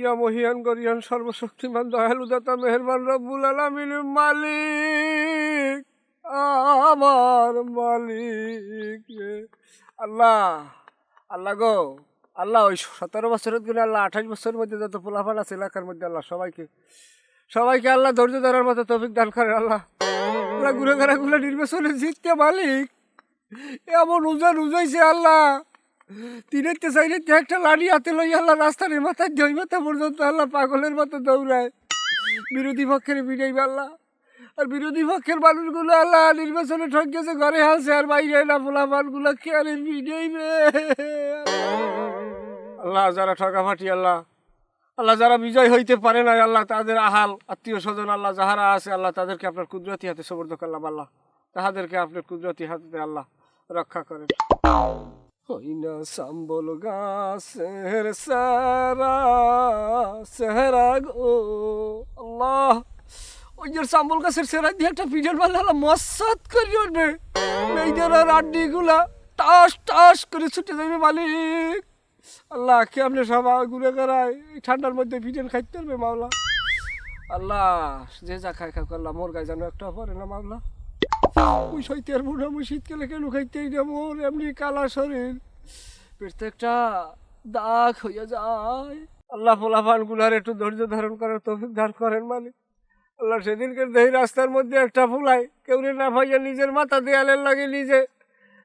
ইয়া মহিয়ান গরিয়ান, সর্বশক্তিমান দয়ালু দাতা মেহেরবান, রব্বুল আলামিন, মালিক, আমার মালিক। আল্লাহ আল্লাহ গো, আল্লাহ, ওই সতেরো বছরেরগুলো আল্লাহ আঠাশ বছরের মধ্যে যত পোলাফান আছে এলাকার মধ্যে আল্লাহ সবাইকে সবাইকে আল্লাহ ধৈর্য ধরার মতো তৌফিক দান করে আল্লাহ। আল্লাহগুলো নির্বাচনে জিততে মালিক। এমন উজান উজাইছে আল্লাহ। তিনেতে চাইনেতে একটা লাড়ি হাতে লই আল্লাহ রাস্তার মাথায় জয় মাথা পর্যন্ত আল্লাহ পাগলের মতো দৌড়ায়। বিরোধী পক্ষের বিজয়ী আল্লাহ। আর বিরোধী পক্ষের মানুষগুলো আল্লাহ নির্বাচনে ঠকেছে ঘরে হাসে আর বাইরে না ফোলাফানগুলো খেয়ালে বিজয়বে আল্লাহ যারা ঠকাফাটি আল্লাহ আল্লাহ যারা বিজয় হইতে পারে না আল্লাহ, তাদের আহাল, আত্মীয় স্বজন আল্লাহ, যাহারা আছে আল্লাহ, তাদেরকে আপনার কুদরতি হাতে সবর্দ করলাম আল্লাহ। তাহাদেরকে আপনার কুদরতি হাতে আল্লাহ রক্ষা করেন। হই না সাম্বল গাছের সারা সেহরা গো আল্লাহ। ওই যে সাম্বল গাছের সেরা দিয়ে একটা পিঠের আল্লাহ মসাদ করি উঠবে মেয়েদের আর আড্ডিগুলা টাস টাস করে ছুটে যাবে মালিক। আল্লাহ, কে আপনি সবাই ঘুরে এই ঠান্ডার মধ্যে পিঠেন খাইতে পারবে মাওলা? আল্লাহ, যে যা খাই খা করলাম মোর গায়ে যেন একটা পরে না মাওলা। ওই সইতে বুড়া মুই শীতকালে কেন না মোর এমনি কালা শরীর প্রত্যেকটা দাগ হইয়া যায়। আল্লাহ ফোলাফানগুলার একটু ধৈর্য ধারণ করার তৌফিক ধার করেন মানে। আল্লাহ সেদিনকে দেহি রাস্তার মধ্যে একটা ফুলাই কেউ না ভাইয়া নিজের মাথা দেয়ালের লাগে নিজে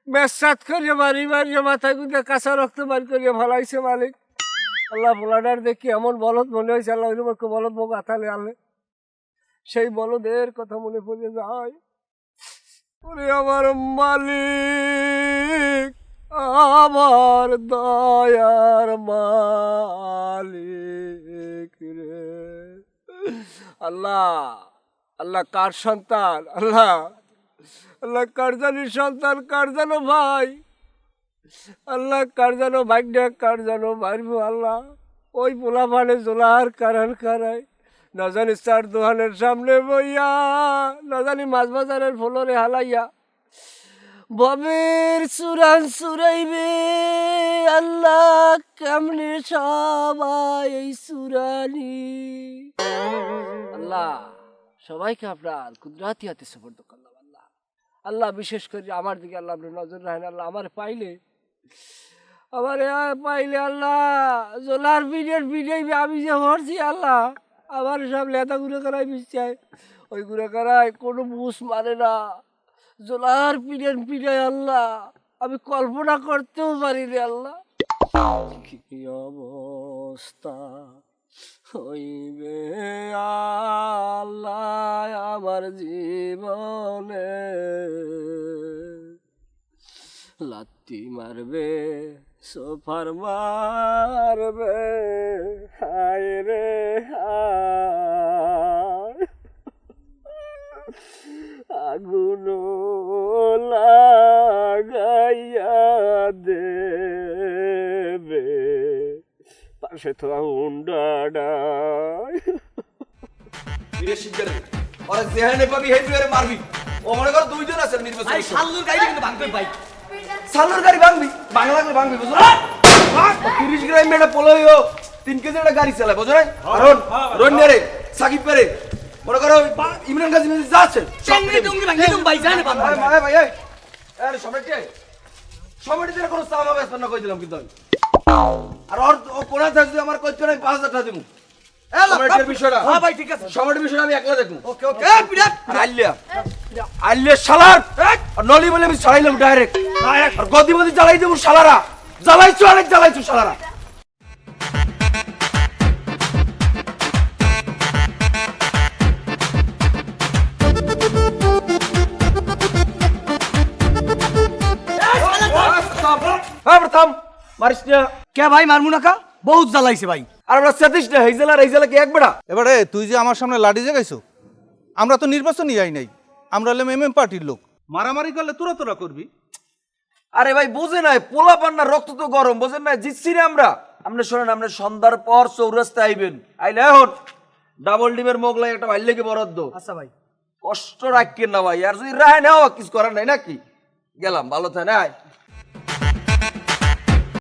মেসাত করিয়া মারি মারিয়া মাথায় গুঁজে কাঁচা রক্ত বার করিয়া ফলাইছে মালিক। আল্লাহ ফোলাডার দেখি এমন বলদ মনে হয়েছে আল্লাহ বলদ মোক আতালে আনলে। সেই বলদের কথা মনে পড়ে যায়। ওরে আমার মালিক, আমার দয়ার মালিক রে। আল্লাহ আল্লাহ কার সন্তান? আল্লাহ আল্লাহ কার জানি সন্তান, কার জানো ভাই? আল্লাহ, কার জানো ভাগ্যা কার জানো মারবো আল্লাহ? ওই পোলা মানে জোলার কারার কারায় না জানি চার দোকানের সামনে বইয়া, না জানি মাছ বাজারের ফলরে হালাইয়া। ববের সুরান সুরাইবে, আল্লাহ কেমনে সবাই এই সুরানি? আল্লাহ, সবাইকে আপনার কুদরাতি হাতে সুপর্দ করলাম, আল্লাহ। আল্লাহ, বিশেষ করে আমার দিকে আল্লাহ আপনি নজর রাখেন, আল্লাহ আমার পাইলে আমার পাইলে আল্লাহ, জোলার পিরিয়ড পিরিয়ড আমি যে মরছি, আল্লাহ। আমার সব লেতা ঘুরে করাই বিছায় ওই ঘুরে করায় কোনো বুস মারে না। জোলার পিরিয়ড পিরিয়ড আল্লাহ, আমি কল্পনা করতেও পারি রে আল্লাহ। কি অবস্থা? হইবে আল্লাহ আমার জীবনে। লাত্তি মারবে, সোফার মারবে, হায় রে হায়। আগুন লাগাইয়া দেবে। পাশে তো হুন্ডাডায় শিগগির ওরা যেখানে পাবি হেই তুই মারবি। ও মনে কর দুইজন আছে নির্বাচন ভাই সাল্লুর গাড়ি কিন্তু ভাঙবে ভাই। সালোর গাড়ি ভাঙবি? বাংলা করে ভাঙবি বুঝলো? না তিরিশ গ্রাম মেয়েটা পোলোইও তিন কেজি একটা গাড়ি চালায় বুঝো না রন রন্যারে সাকিব পেরে মনে করো ইমরান গাজী মির্জা যা আছে চেঙ্গি টুঙ্গি ভাঙি তুমি ভাই জানে পাবো ভাই ভাই। আরে সমিতি সমিতি যেন কোনো সামা ব্যস্ত না কই দিলাম কিন্তু আমি। আর ওর কোনা থাকবে আমার কইতে নাই পাঁচ হাজার টাকা দিব সমিতির বিষয়টা। হ্যাঁ ভাই প্রথম মারিস না। কে ভাই মারমু না কা? বহুত জ্বালাইছে ভাই। আর আমরা সেতিস না এই জেলার এই জেলা কি এক বেড়া? এবারে তুই যে আমার সামনে লাঠি জাগাইছো আমরা তো নির্বাচনই যাই নাই আমরা হলাম এম এম পার্টির লোক। মারামারি করলে তোরা তোরা করবি। আরে ভাই বুঝে নাই পোলা পান্না রক্ত তো গরম বুঝেন না জিতছি না আমরা। আপনি শোনেন আপনি সন্ধ্যার পর চৌরাস্তায় আইবেন। আইলে এখন ডাবল ডিমের মোগলাই একটা ভাই লেগে বরাদ্দ। আচ্ছা ভাই। কষ্ট রাখেন না ভাই আর যদি রায় নেওয়া কিছু করার নাই নাকি? গেলাম ভালো থাকে না